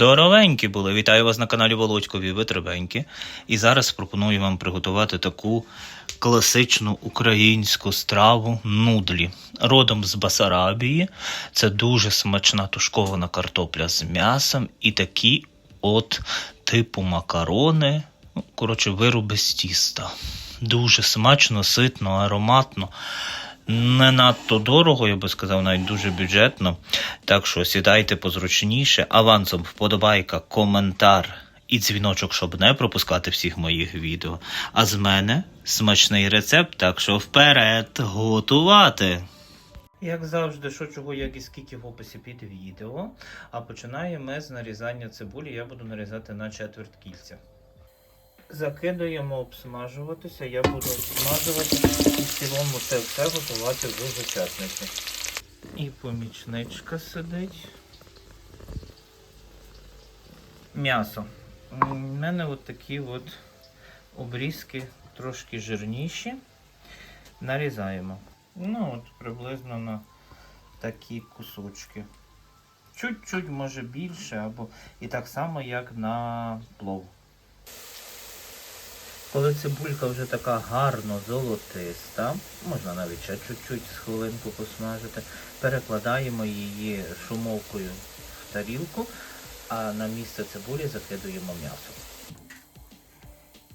Здоровенькі були! Вітаю вас на каналі Володькові Витребеньки. І зараз пропоную вам приготувати таку класичну українську страву нудлі. Родом з Басарабії. Це дуже смачна тушкована картопля з м'ясом і такі от типу макарони. Ну, коротше, вироби з тіста. Дуже смачно, ситно, ароматно. Не надто дорого, я би сказав, навіть дуже бюджетно. Так що сідайте позручніше. Авансом вподобайка, коментар і дзвіночок, щоб не пропускати всіх моїх відео. А з мене смачний рецепт, так що вперед готувати. Як завжди, що чого, як і скільки в описі під відео. А починаємо ми з нарізання цибулі. Я буду нарізати на четверть кільця. Закидаємо обсмажуватися, я буду обсмажувати і в цілому це все готувати в зачатниці. І помічничка сидить. М'ясо. У мене от такі от обрізки трошки жирніші. Нарізаємо. Ну, от приблизно на такі кусочки. Чуть-чуть може більше, або і так само, як на плов. Коли цибулька вже така гарно золотиста, можна навіть ще чуть-чуть з хвилинку посмажити, перекладаємо її шумовкою в тарілку, а на місце цибулі закидуємо м'ясо.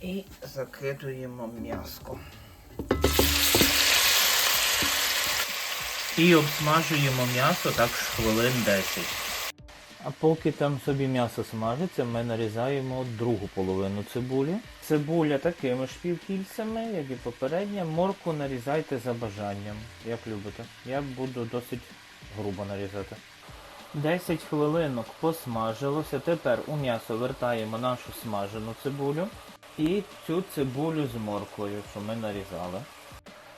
І закидуємо м'яско. І обсмажуємо м'ясо так хвилин 10. А поки там собі м'ясо смажиться, ми нарізаємо другу половину цибулі. Цибуля такими ж півкільцями, як і попередня. Морку нарізайте за бажанням, як любите. Я буду досить грубо нарізати. 10 хвилинок посмажилося. Тепер у м'ясо вертаємо нашу смажену цибулю і цю цибулю з морквою, що ми нарізали.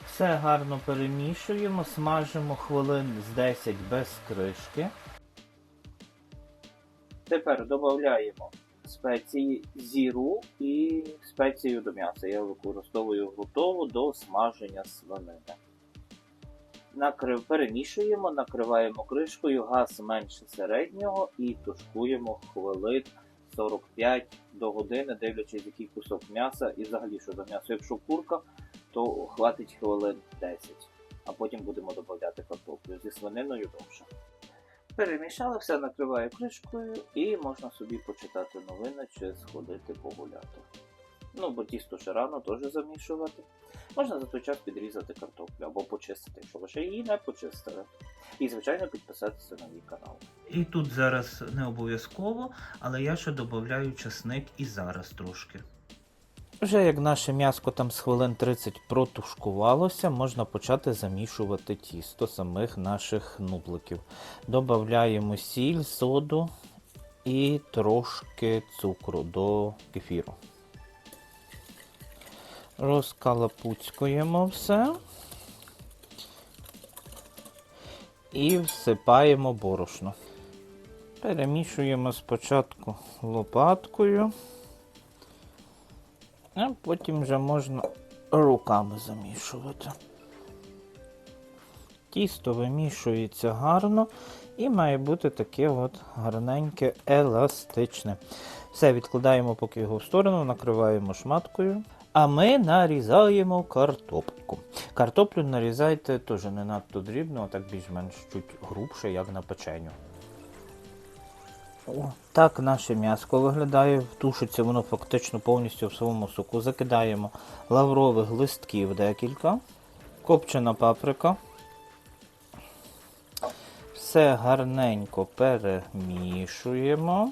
Все гарно перемішуємо, смажимо хвилин з 10 без кришки. Тепер додаємо спеції зіру і спецію до м'яса. Я використовую готову до смаження свинини. Накрив... Перемішуємо, накриваємо кришкою, газ менше середнього і тушкуємо хвилин 45 до години, дивлячись, який кусок м'яса і взагалі що до м'яса. Якщо курка, то хватить хвилин 10, а потім будемо додати картоплю зі свининою довше. Перемішали все, накриваю кришкою і можна собі почитати новини чи сходити погуляти. Ну, бо тісто ще рано теж замішувати. Можна за той час підрізати картоплю або почистити, якщо ви ще її не почистили. І, звичайно, підписатися на мій канал. І тут зараз не обов'язково, але я ще додаю часник і зараз трошки. Вже як наше м'яско там з хвилин 30 протушкувалося, можна почати замішувати тісто самих наших нубликів. Добавляємо сіль, соду і трошки цукру до кефіру. Розкалапуцькуємо все. І всипаємо борошно. Перемішуємо спочатку лопаткою. А потім вже можна руками замішувати. Тісто вимішується гарно і має бути таке от гарненьке, еластичне. Все, відкладаємо поки його в сторону, накриваємо шматкою. А ми нарізаємо картопку. Картоплю нарізайте теж не надто дрібно, а так більш-менш чуть грубше, як на печеню. О, так наше м'яско виглядає, тушиться воно фактично повністю в своєму соку. Закидаємо лаврових листків декілька, копчена паприка. Все гарненько перемішуємо.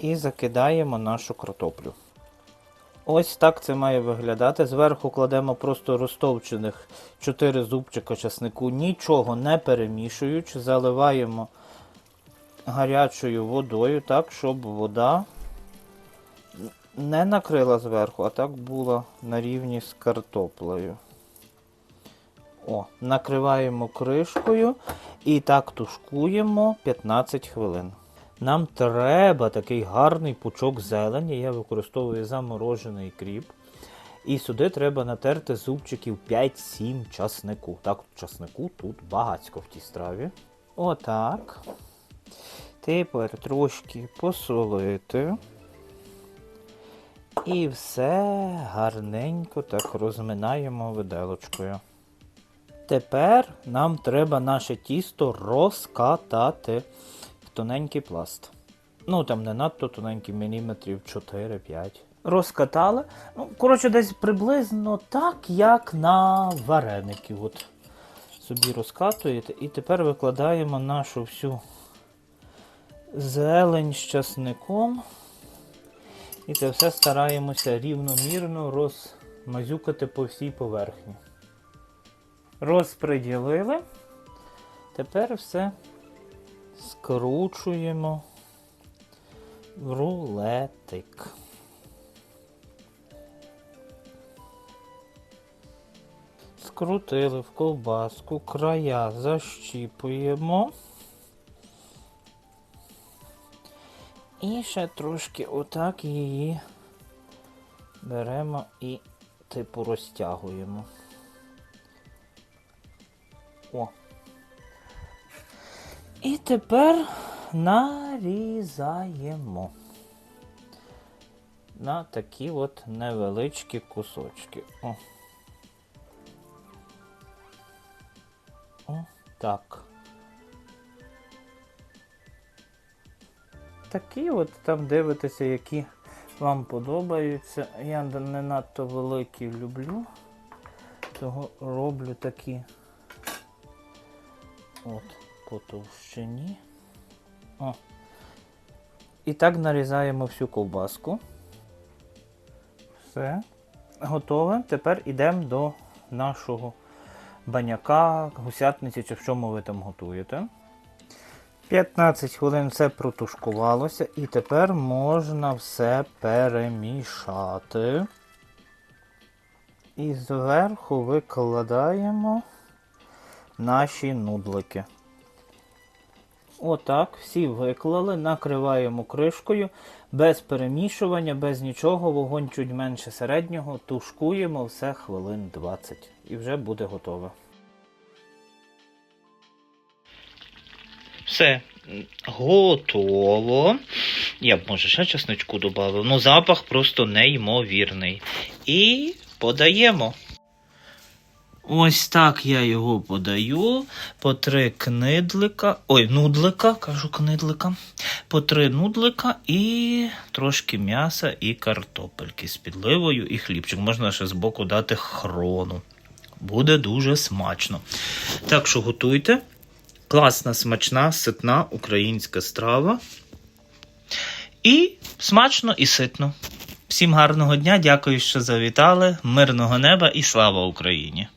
І закидаємо нашу картоплю. Ось так це має виглядати. Зверху кладемо просто розтовчених 4 зубчика часнику, нічого не перемішуючи, заливаємо гарячою водою, так, щоб вода не накрила зверху, а так була на рівні з картоплею. О, Накриваємо кришкою і так тушкуємо 15 хвилин. Нам треба такий гарний пучок зелені. Я використовую заморожений кріп. І сюди треба натерти зубчиків 5-7 часнику. Так, часнику тут багацько в тій страві. Отак. Тепер трошки посолити. І все гарненько так розминаємо виделочкою. Тепер нам треба наше тісто розкатати тоненький пласт. Ну там не надто тоненький, міліметрів 4-5. Розкатали. Ну, коротше, десь приблизно так, як на вареники. От собі розкатуєте. І тепер викладаємо нашу всю зелень з часником. І це все стараємося рівномірно розмазюкати по всій поверхні. Розподілили. Тепер все скручуємо в рулетик. Скрутили в ковбаску, края защіпуємо. І ще трошки отак її беремо і типу розтягуємо. О. І тепер нарізаємо на такі от невеличкі кусочки. О. О, так. Такі от там дивитеся, які вам подобаються. Я не надто великі люблю, того роблю такі от по товщині. О. І так нарізаємо всю ковбаску. Все. Готове. Тепер йдемо до нашого баняка, гусятниці чи в чому ви там готуєте. 15 хвилин все протушкувалося, і тепер можна все перемішати. І зверху викладаємо наші нудлики. Отак, всі виклали, накриваємо кришкою, без перемішування, без нічого, вогонь чуть менше середнього, тушкуємо все хвилин 20 і вже буде готове. Все готово. Я б може ще чесночку додав. Ну запах просто неймовірний. І подаємо. Ось так я його подаю. По три книдлика. Ой, нудлика, кажу книдлика. По три нудлика і трошки м'яса і картопельки з підливою і хлібчик. Можна ще збоку дати хрону. Буде дуже смачно. Так що готуйте. Класна, смачна, ситна українська страва. І смачно і ситно. Всім гарного дня, дякую, що завітали. Мирного неба і слава Україні!